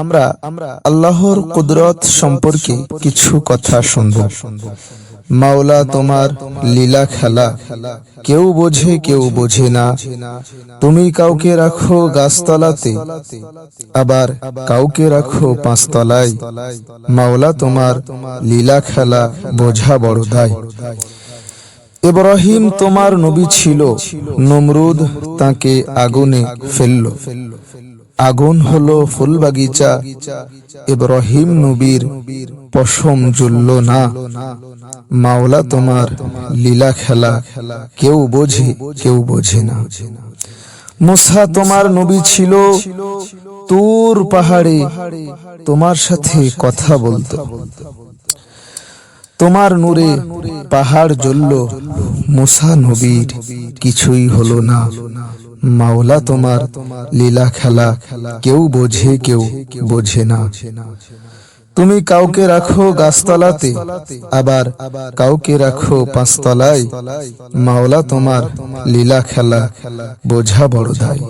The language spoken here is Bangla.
আমরা আমরা আল্লাহর কুদরত সম্পর্কে কিছু কথা শুনব। মাওলা তোমার লীলা খেলা। কেউ বোঝে কেউ বোঝে না। তুমি কাউকে রাখো গাছতলাতে, আবার কাউকে রাখো পাঁচতলায়। মাওলা তোমার লীলা খেলা বোঝা বড় দায়। ইব্রাহিম তোমার নবী ছিল, নমরুদ তাকে আগুনে ফেলল। আগুন হলো ফুল বাগিচা ইব্রাহিম নবীর পশম জ্বলল না। মাওলা তোমার লীলা খেলা, কেউ বোঝে কেউ বোঝে না। মুসা তোমার নবী ছিল, তুর পাহাড়ে তোমার সাথে কথা বলতো। তোমার নূরে পাহাড় জ্বলল, মুসা নবীর কিছুই হলো না। মাওলা তোমার লীলা খেলা, কেউ বোঝে কেউ বোঝে না। তুমি কাউকে রাখো গাছতলাতে, আবার কাউকে রাখো পাঁচতলায়। মাওলা তোমার লীলা খেলা, বোঝা বড় দায়।